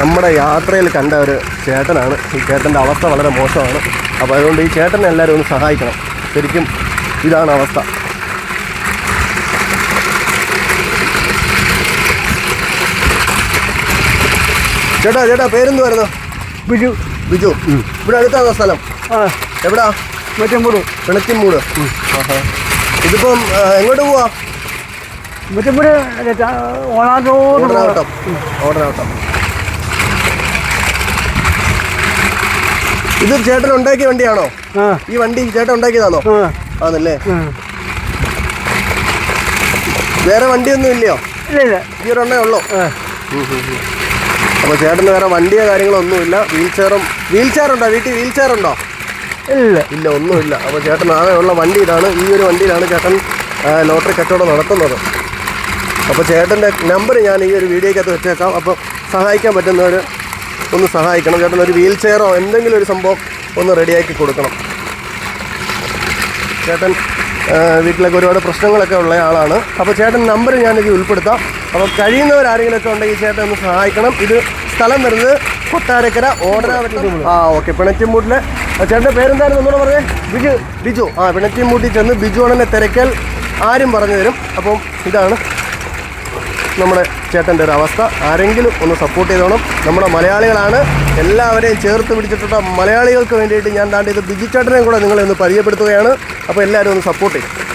നമ്മുടെ യാത്രയിൽ കണ്ട ഒരു ചേട്ടനാണ്. ഈ ചേട്ടന്റെ അവസ്ഥ വളരെ മോശമാണ്. അപ്പോൾ അതുകൊണ്ട് ഈ ചേട്ടനെ എല്ലാവരും ഒന്ന് സഹായിക്കണം. ശരിക്കും ഇതാണ് അവസ്ഥ. ചേട്ടാ ചേട്ടാ പേരെന്തുവായിരുന്നു ബിജു. ബിജു. ഇവിടെ അടുത്താണോ സ്ഥലം? ആ. എവിടാ? മറ്റമ്പൂട് പിണക്കിമൂട് ആഹാ. ഇതിപ്പം എങ്ങോട്ട് പോവാ? മറ്റമ്പൂട് ഓടാട്ടം ഓടനാവട്ടം ഇത് ചേട്ടൻ ഉണ്ടാക്കിയ വണ്ടിയാണോ? ഈ വണ്ടി ചേട്ടൻ ഉണ്ടാക്കിയതാണോ? ആണല്ലേ. വേറെ വണ്ടിയൊന്നും ഇല്ലയോ? ഇല്ല ഈ ഒരെണ്ണേ ഉള്ളൂ. അപ്പോൾ ചേട്ടന് വേറെ വണ്ടിയോ കാര്യങ്ങളോ ഒന്നുമില്ല. വീൽ ചെയറും വീൽ ചെയർ ഉണ്ടോ വീട്ടിൽ വീൽ ചെയർ ഉണ്ടോ ഇല്ല. ഇല്ല ഒന്നുമില്ല. അപ്പോൾ ചേട്ടൻ ആകെ ഉള്ള വണ്ടി ഇതാണ്. ഈ ഒരു വണ്ടിയിലാണ് ചേട്ടൻ ലോട്ടറി കച്ചവടം നടത്തുന്നത്. അപ്പോൾ ചേട്ടന്റെ നമ്പർ ഞാൻ ഈ ഒരു വീഡിയോക്കകത്ത് വെച്ചേക്കാം. അപ്പോൾ സഹായിക്കാൻ പറ്റുന്നവർ ഒന്ന് സഹായിക്കണം. ചേട്ടൻ ഒരു വീൽ ചെയറോ എന്തെങ്കിലും ഒരു സംഭവം ഒന്ന് റെഡിയാക്കി കൊടുക്കണം. ചേട്ടൻ വീട്ടിലൊക്കെ ഒരുപാട് പ്രശ്നങ്ങളൊക്കെ ഉള്ള ആളാണ്. അപ്പോൾ ചേട്ടൻ നമ്പർ ഞാനിത് ഉൾപ്പെടുത്താം. അപ്പോൾ കഴിയുന്നവർ ആരെങ്കിലുമൊക്കെ ഉണ്ടെങ്കിൽ ചേട്ടൻ ഒന്ന് സഹായിക്കണം. ഇത് സ്ഥലം വരുന്നത് കൊട്ടാരക്കര ഓടനാവട്ടം. ആ ഓക്കെ. പിണറ്റിമൂട്ടിലെ ചേട്ടന്റെ പേരെന്തായിരുന്നു ഒന്നുകൂടെ പറഞ്ഞേ? ബിജു ബിജു. ആ പിണറ്റിമൂട്ടിൽ ചെന്ന് ബിജു ആണെന്നെ തിരക്കൽ ആരും പറഞ്ഞു തരും. അപ്പം ഇതാണ് നമ്മുടെ ചേട്ടന്റെ ഒരു അവസ്ഥ. ആരെങ്കിലും ഒന്ന് സപ്പോർട്ട് ചെയ്തോണം. നമ്മുടെ മലയാളികളാണ്. എല്ലാവരെയും ചേർത്ത് പിടിച്ചിട്ടുള്ള മലയാളികൾക്ക് വേണ്ടിയിട്ട് ഞാൻ താണ്ടി ഇത് ബിജു ചേട്ടനെയും കൂടെ നിങ്ങളെ ഒന്ന് പരിചയപ്പെടുത്തുകയാണ്. അപ്പോൾ എല്ലാവരും ഒന്ന് സപ്പോർട്ട് ചെയ്യും.